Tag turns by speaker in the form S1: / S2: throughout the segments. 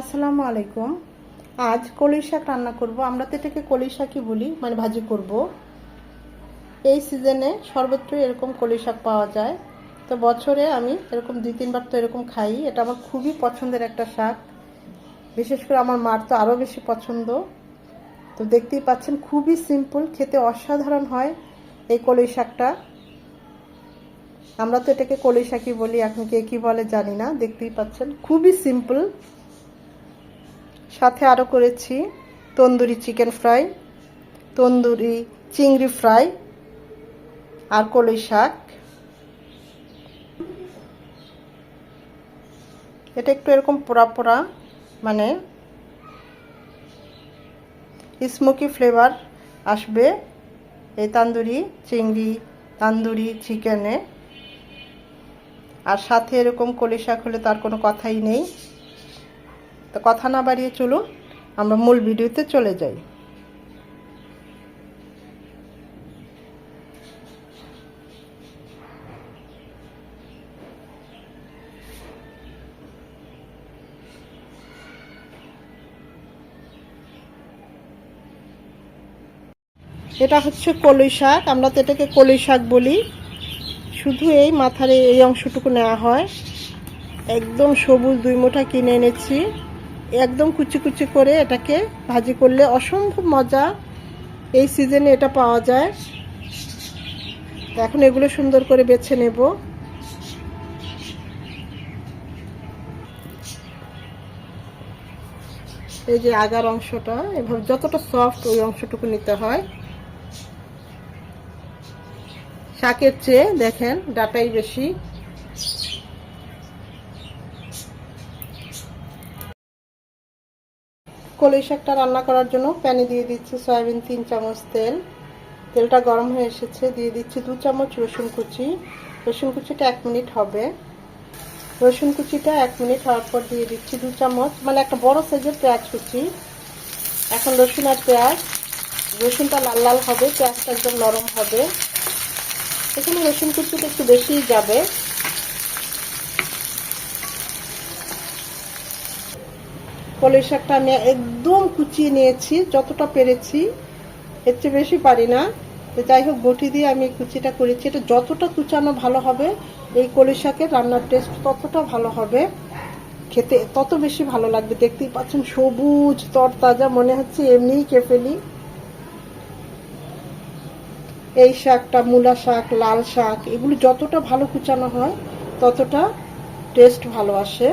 S1: আসসালামু আলাইকুম। আজ কলির শাক রান্না করব। আমরা তো এটাকে কলির শাকই বলি মানে ভাজি করব। এই সিজনে সর্বত্র এরকম কলির শাক পাওয়া যায়। তো বছরে আমি এরকম দুই, তিনবার তো এরকম খাই। এটা আমার খুবই পছন্দের একটা শাক। বিশেষ করে আমার মার তো আরও বেশি পছন্দ। তো দেখতেই পাচ্ছেন, খুবই সিম্পল খেতে অসাধারণ হয় এই কলির শাকটা। আমরা তো এটাকে কলি শাকই বলি, এখন কে কী বলে জানি না। দেখতেই পাচ্ছেন, খুবই সিম্পল সাথে আরও করেছি তন্দুরি চিকেন ফ্রাই, তন্দুরি চিংড়ি ফ্রাই আর কলই শাক। এটা একটু এরকম পোড়া পোড়া মানে স্মোকি ফ্লেভার আসবে এই তান্দুরি চিংড়ি, তান্দুরি চিকেনে। আর সাথে এরকম কলি শাক হলে তার কোনো কথাই নেই। তো কথা না বাড়িয়ে চলুন, আমরা মূল ভিডিওতে চলে যাই। এটা হচ্ছে কলই শাক, আমরা তো এটাকে কলই শাক বলি। শুধু এই মাথার এই অংশটুকু নেওয়া হয়। একদম সবুজ দুই মুঠা কিনে এনেছি। একদম কুচি কুচি করে এটাকে ভাজি করলে অসম্ভব মজা। এই সিজনে এটা পাওয়া যায়। এখন এগুলো সুন্দর করে বেছে নেব। এই যে আগার অংশটা, এভাবে যতটা সফট ওই অংশটুকু নিতে হয়। শাকের চেয়ে দেখেন ডাটাই বেশি। কলই শাকটা রান্না করার জন্য প্যানে দিয়ে দিচ্ছি সয়াবিন তিন চামচ তেল। তেলটা গরম হয়ে এসেছে, দিয়ে দিচ্ছি দু চামচ রসুন কুচি। রসুন কুচিটা এক মিনিট হবে। রসুন কুচিটা এক মিনিট হওয়ার পর দিয়ে দিচ্ছি দু চামচ মানে একটা বড় সাইজের পেঁয়াজ কুচি। এখন রসুন আর পেঁয়াজ, রসুনটা লাল লাল হবে, পেঁয়াজটা একদম নরম হবে। এখানে রসুন কুচিটা একটু বেশিই যাবে। কলের শাকটা আমি একদম কুচিয়ে নিয়েছি, যতটা পেরেছি। এর চেয়ে বেশি পারি না। তো যাই হোক, বটি দিয়ে আমি কুচিটা করেছি। এটা যতটা কুচানো ভালো হবে, এই কলির শাকের রান্নার টেস্ট ততটা ভালো হবে। খেতে তত বেশি ভালো লাগবে। দেখতেই পাচ্ছেন, সবুজ, তরতাজা, মনে হচ্ছে এমনিই কে ফেলি এই শাকটা, মূলা শাক, লাল শাক, এগুলো যতটা ভালো কুচানো হয়, ততটা টেস্ট ভালো আসে।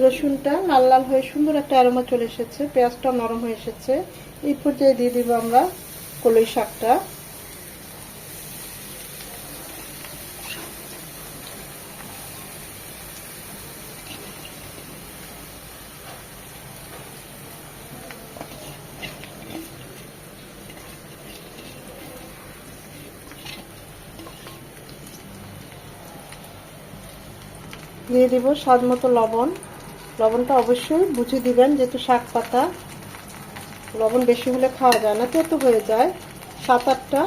S1: রসুনটা লাল লাল হয়ে সুন্দর একটা অ্যারোমা চলে এসেছে, পেঁয়াজটা নরম হয়ে এসেছে। এই পর্যায়ে দিয়ে দিব আমরা কলই শাকটা। দিয়ে দিব স্বাদ মতো লবণ। লবণটা অবশ্যই বুঝে দিবেন, যেহেতু শাক পাতা। লবণ বেশি হলে খাওয়া যায় না, তেতো হয়ে যায়। সাত আটটা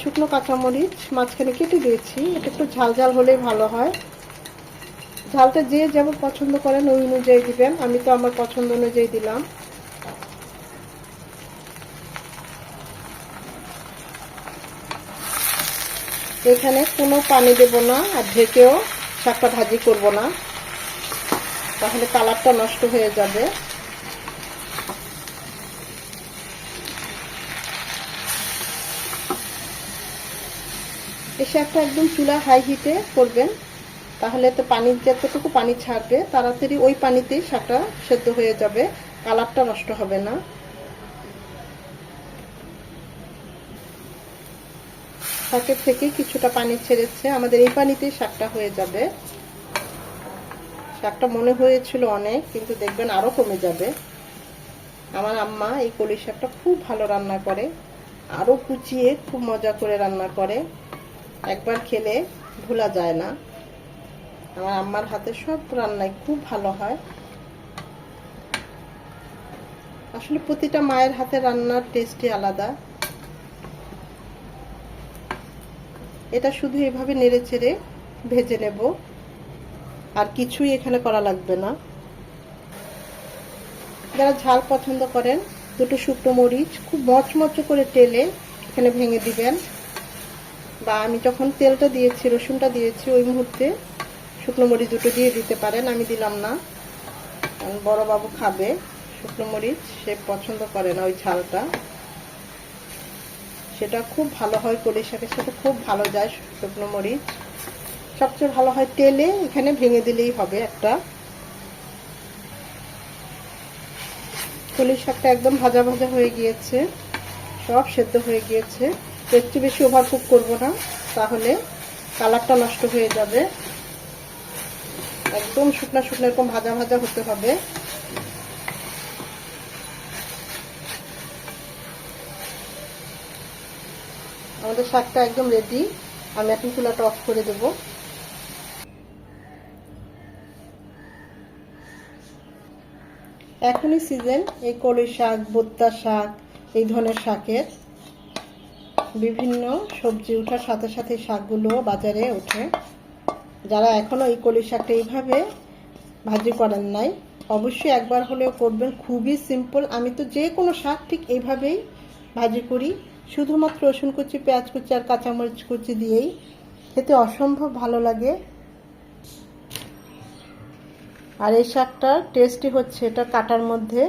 S1: শুকনো কাঁচামরিচ মাঝখানে কেটে দিয়েছি, এটা একটু ঝাল ঝাল হলেই ভালো হয়। ঝালটা যে যেমন পছন্দ করেন ওই অনুযায়ী দিবেন, আমি তো আমার পছন্দ অনুযায়ী দিলাম। এখানে কোনো পানি দেব না আর ঢেকেও শাকটা ভাজি করব না। তাহলে কালারটা নষ্ট হয়ে যাবে। এসে একটা একদম চুলা হাই হিটে করবেন। তাহলে তো পানি যতটুকু পানি ছাড়বে, তাড়াতাড়ি ওই পানিতেই শাকটা সেদ্ধ হয়ে যাবে। কালারটা নষ্ট হবে না। শাকের থেকে কিছুটা পানি ছেড়েছে। আমাদের এই পানিতেই শাকটা হয়ে যাবে। শাকটা মনে হয়েছিল অনেক, কিন্তু দেখবেন আরও কমে যাবে। আমার আম্মা এই কলি শাকটা খুব ভালো রান্না করে আরও কুচিয়ে খুব মজা করে রান্না করে। একবার খেলে ভোলা যায় না। আমার আম্মার হাতে সব রান্নাই খুব ভালো হয়। আসলে প্রতিটা মায়ের হাতে রান্নার টেস্টই আলাদা। এটা শুধু এভাবে নেড়ে ভেজে নেব। আর কিছুই এখানে করা লাগবে না। যারা ঝাল পছন্দ করেন, দুটো শুকনো মরিচ খুব মচমচ করে তেলে এখানে ভেঙে দিবেন। বা আমি যখন তেলটা দিয়েছি, রসুনটা দিয়েছি, ওই মুহূর্তে শুকনো মরিচ দুটো দিয়ে দিতে পারেন, আমি দিলাম না। বড় বাবু খাবে, শুকনো মরিচ সে পছন্দ করে না ওই ঝালটা। সেটা খুব ভালো হয় কলি শাকের সাথে খুব ভালো যায় শুকনো মরিচ। সবচেয়ে ভালো হয় তেলে, এখানে ভেঙে দিলেই হবে একটা। কলি শাকটা একদম ভাজা ভাজা হয়ে গিয়েছে, সব সেদ্ধ হয়ে গিয়েছে। একটু বেশি ওভার কুক করব না, তাহলে কালারটা নষ্ট হয়ে যাবে। একদম শুকনা শুকনো এরকম ভাজা ভাজা হতে হবে। আমাদের শাকটা একদম রেডি আমি এখন চুলাটা অফ করে দেব। এখনই সিজন এই কলি শাক বোত্তা শাক, এই ধরনের শাকের বিভিন্ন সবজি ওঠার সাথে সাথে শাকগুলো বাজারে ওঠে। যারা এখনও এই কলি শাকটা এইভাবে ভাজি করেন নাই, অবশ্যই একবার হলেও করবেন। খুবই সিম্পল আমি তো যে কোনো শাক ঠিক এইভাবেই ভাজি করি। শুধুমাত্র রসুন কুচি, পেঁয়াজ কুচি আর কাঁচামরিচ কুচি দিয়েই। খেতে অসম্ভব ভালো লাগে। আর এই শাকটা টেস্টি হচ্ছে, এটা কাটার মধ্যে।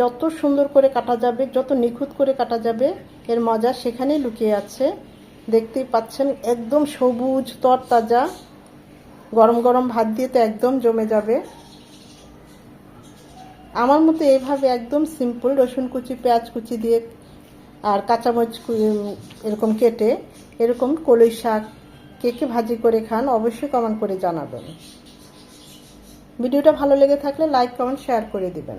S1: যত সুন্দর করে কাটা যাবে, যত নিখুঁত করে কাটা যাবে, এর মজা সেখানেই লুকিয়ে আছে। দেখতেই পাচ্ছেন, একদম সবুজ, তরতাজা। গরম গরম ভাত দিয়ে তো একদম জমে যাবে। আমার মতো এইভাবে একদম সিম্পল রসুন কুচি, পেঁয়াজ কুচি দিয়ে আর কাঁচামরিচ এরকম কেটে এরকম কলই শাক কে কে ভাজি করে খান অবশ্যই কমেন্ট করে জানাবেন। ভিডিওটা ভালো লেগে থাকলে লাইক কমেন্ট শেয়ার করে দিবেন।